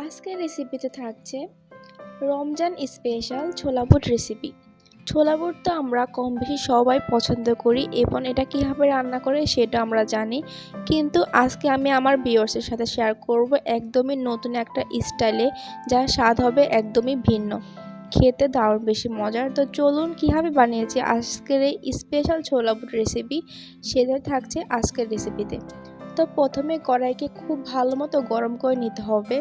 আজকের রেসিপিতে থাকছে রমজান স্পেশাল ছোলা বুট রেসিপি ছোলা বুট তো আমরা কম বেশি সবাই পছন্দ করি এবং এটা কীভাবে রান্না করে সেটা আমরা জানি। কিন্তু আজকে আমি আমার বিয়র্সের সাথে শেয়ার করব একদমই নতুন একটা স্টাইলে যার স্বাদ হবে একদমই ভিন্ন। খেতে দারুণ বেশি মজার। তো চলুন কীভাবে বানিয়েছি আজকের এই স্পেশাল ছোলা বুট রেসিপি সেটা থাকছে আজকের রেসিপিতে তো প্রথমে কড়াইকে খুব ভালো মতো গরম করে নিতে হবে।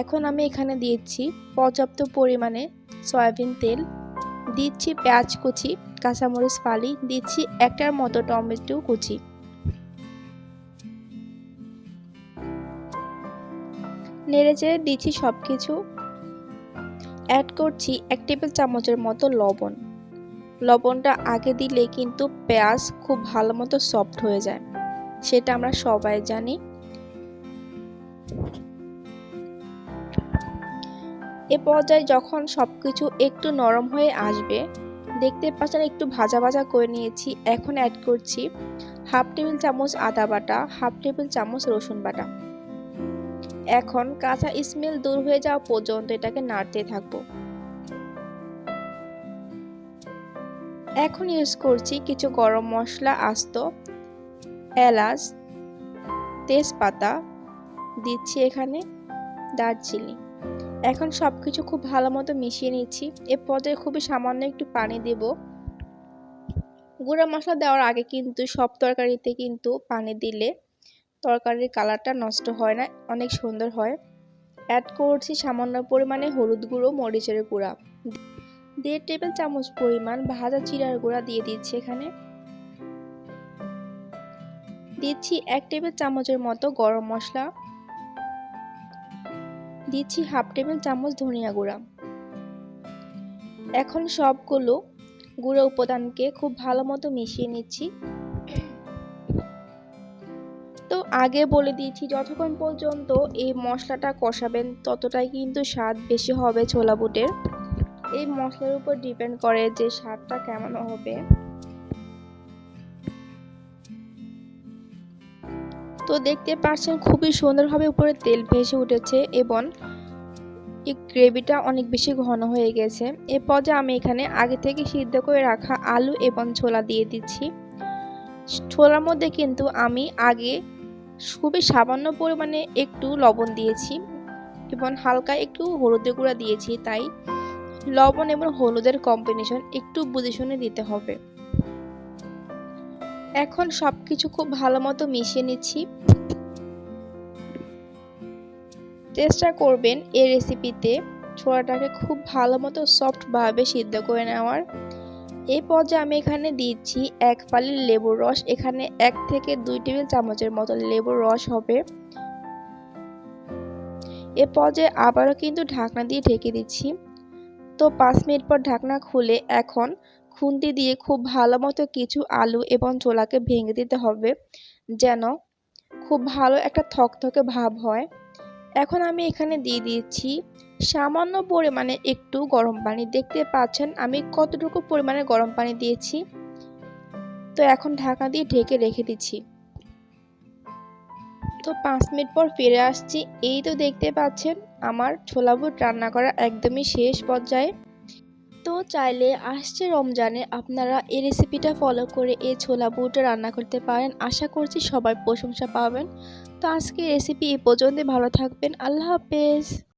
এখন আমি এখানে দিচ্ছি পর্যাপ্ত পরিমাণে সয়াবিন তেল, দিচ্ছি পেঁয়াজ কুচি, কাঁচামরিচ ফালি, দিচ্ছি একটার মতো টমেটো কুচি। নেড়ে চেড়ে দিচ্ছি সব কিছু অ্যাড করছি এক টেবিল চামচের মতো লবণ। লবণটা আগে দিলে কিন্তু পেঁয়াজ খুব ভালো মতো সফট হয়ে যায়। সেটা আমরা সবাই জানি। এ পর্যায়ে যখন সব কিছু একটু নরম হয়ে আসবে, দেখতে পাচ্ছেন একটু ভাজা ভাজা করে নিয়েছি, এখন অ্যাড করছি হাফ টেবিল চামচ আদা বাটা হাফ টেবিল চামচ রসুন বাটা। এখন কাঁচা স্মেল দূর হয়ে যাওয়া পর্যন্ত এটাকে নাড়তে থাকব। এখন ইউজ করছি কিছু গরম মশলা, আস্ত, এলাচ, তেজপাতা, দিচ্ছি এখানে দারচিনি। এখন সব কিছু খুব ভালো মতো মিশিয়ে নিচ্ছি। এ পর্যায়ে খুবই সামান্য একটু পানি দেব। গুঁড়া মশলা দেওয়ার আগে কিন্তু সব তরকারিতে কিন্তু পানি দিলে তরকারির কালারটা নষ্ট হয় না, অনেক সুন্দর হয়। অ্যাড করছি সামান্য পরিমাণে হলুদ গুঁড়ো, মরিচের গুঁড়া। দেড় টেবিল চামচ পরিমাণ ভাজা চিরার গুঁড়া দিয়ে দিচ্ছি এখানে। দিচ্ছি এক টেবিল চামচের মতো গরম মশলা। দিচ্ছি হাফ টেবিল চামচ ধনিয়া গুঁড়া। এখন সবগুলো গুঁড়ো উপাদানকে খুব ভালো মতো মিশিয়ে নিচ্ছি। তো আগে বলে দিয়েছি, যতক্ষণ পর্যন্ত এই মশলাটা কষাবেন, ততটাই কিন্তু স্বাদ বেশি হবে ছোলা বুটের। এই মশলার উপর ডিপেন্ড করে যে স্বাদটা কেমন হবে। তো দেখতে পাচ্ছেন খুবই সুন্দরভাবে উপরে তেল ভেসে উঠেছে এবং গ্রেভিটা অনেক বেশি ঘন হয়ে গেছে। এ পর্যায়ে আমি এখানে আগে থেকে সিদ্ধ করে রাখা আলু এবং ছোলা দিয়ে দিচ্ছি। ছোলার মধ্যে কিন্তু আমি আগে খুবই সামান্য পরিমাণে একটু লবণ দিয়েছি এবং হালকা একটু হলুদের গুঁড়া দিয়েছি। তাই লবণ এবং হলুদের কম্বিনেশন একটু বুঝে শুনে দিতে হবে। এখন সব কিছু খুব ভালো মতো মিশিয়ে নিচ্ছি। চেষ্টা করবেন এই রেসিপিতে ছোলাটাকে খুব ভালো মতো সফটভাবে সিদ্ধ করে নেওয়ার। এই পর্যায়ে আমি এখানে দিচ্ছি এক ফালি লেবুর রস। এখানে এক থেকে দুই টেবিল চামচের মতো লেবুর রস হবে। এ পর্যায়ে আবারও কিন্তু ঢাকনা দিয়ে ঢেকে দিচ্ছি। তো পাঁচ মিনিট পর ঢাকনা খুলে এখন খুন্তি দিয়ে খুব ভালো মতো কিছু আলু এবং ছোলাকে ভেঙে দিতে হবে। যেন খুব ভালো একটা থকথকে ভাব হয়। এখন আমি এখানে দিয়ে দিয়েছি সামান্য পরিমাণে একটু গরম পানি। দেখতে পাচ্ছেন, আমি কতটুকু পরিমাণে গরম পানি দিয়েছি? তো এখন ঢাকা দিয়ে ঢেকে রেখে দিচ্ছি। তো পাঁচ মিনিট পর ফিরে আসছি। এই তো দেখতে পাচ্ছেন, আমার ছোলা বুট রান্না করা একদমই শেষ পর্যায়ে। তো চাইলে আসছে রমজানে আপনারা এই রেসিপিটা ফলো করে এই ছোলা বুট রান্না করতে পারেন। আশা করছি সবাই প্রশংসা পাবেন। তো আজকে রেসিপি এই পর্যন্ত ভালো থাকবেন। আল্লাহ হাফেজ।